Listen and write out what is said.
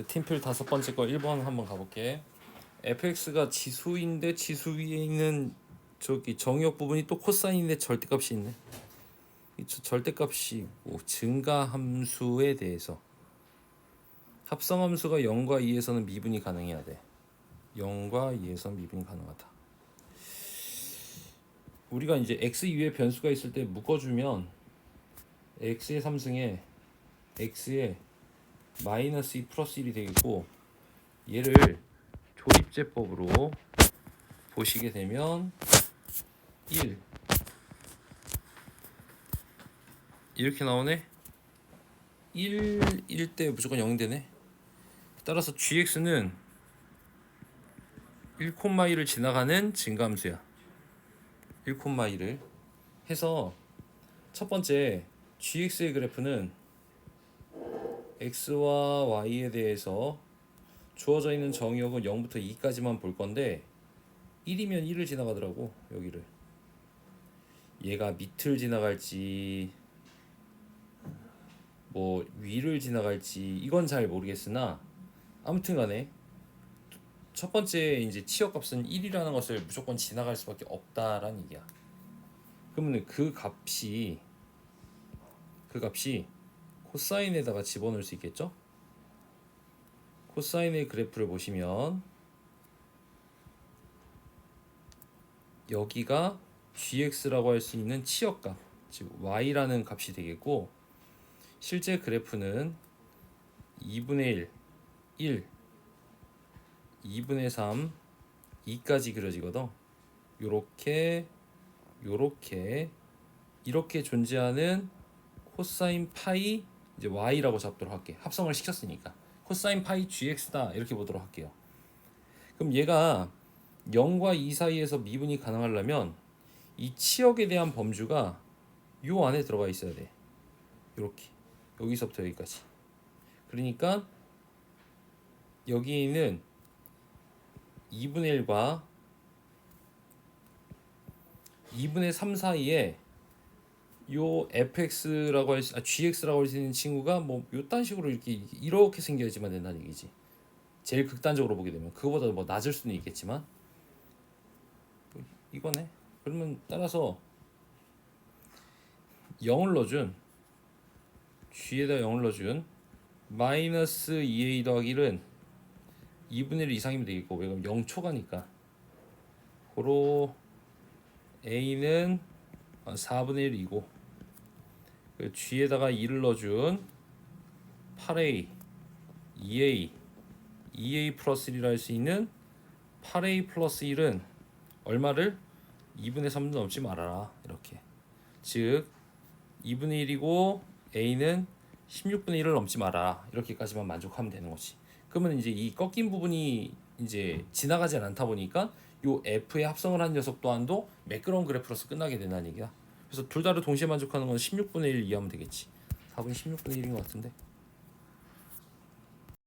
그 팀필 다섯 번째 거 1번 한번 가볼게. fx가 지수인데 지수 위에 있는 저기 정의역 부분이 또 코사인인데 절대값이 있네. 이 저- 절대값이 뭐 증가 함수에 대해서 합성 함수가 0과 2에서는 미분이 가능해야 돼. 0과 2에서 미분이 가능하다. 우리가 이제 x 이외에 변수가 있을 때 묶어주면 x의 3승에 x의 마이너스 2 플러스 1이 되겠고 얘를 조립제법으로 보시게 되면 1 이렇게 나오네? 1 1때 무조건 0 되네? 따라서 gx는 1,2를 지나가는 증감수야. 1,2를 해서 첫 번째 gx의 그래프는 x와 y에 대해서 주어져 있는 정의역은 0부터 2까지만 볼 건데 1이면 1을 지나가더라고 여기를. 얘가 밑을 지나갈지 뭐 위를 지나갈지 이건 잘 모르겠으나 아무튼 간에 첫 번째 이제 치역 값은 1이라는 것을 무조건 지나갈 수밖에 없다라는 얘기야. 그러면 그 값이 그 값이 코사인에다가 집어넣을 수 있겠죠? 코사인의 그래프를 보시면 여기가 gx라고 할 수 있는 치역값, 즉 y라는 값이 되겠고 실제 그래프는 2분의 1, 1, 2분의 3, 2까지 그려지거든. 요렇게 요렇게 이렇게 존재하는 코사인 파이 이제 y라고 잡도록 할게. 합성을 시켰으니까. 코사인 파이 gx다 이렇게 보도록 할게요. 그럼 얘가 0과 2 사이에서 미분이 가능하려면 이 치역에 대한 범주가 요 안에 들어가 있어야 돼. 이렇게 여기서부터 여기까지. 그러니까 여기는 2분의 1과 2분의 3 사이에 요 fx라고 할 수, 아, gx라고 할 수 있는 친구가 뭐 요딴 식으로 이렇게 이렇게 생겨야지만 된다는 얘기지. 제일 극단적으로 보게 되면 그거보다 뭐 낮을 수는 있겠지만 이거네. 그러면 따라서 0을 넣어준 g에다 0을 넣어준 마이너스 2a 더하기 1은 2분의 1 이상이면 되겠고 왜 그럼 0 초가니까 고로 a는 4분의 1이고 그 g에다가 2를 넣어준 8a 2a 2a 플러스 1이라 할 수 있는 8a 플러스 1은 얼마를? 2분의 3도 넘지 말아라. 이렇게. 즉 2분의 1이고 a는 16분의 1을 넘지 마라. 이렇게까지만 만족하면 되는 거지. 그러면 이제 이 꺾인 부분이 이제 지나가지 않다 보니까 요 f의 합성을 한 녀석 또한도 매끄러운 그래프로서 끝나게 된다는 얘기야 그래서 둘 다를 동시에 만족하는 건 16분의 1 이하면 되겠지. 답은 16분의 1인 것 같은데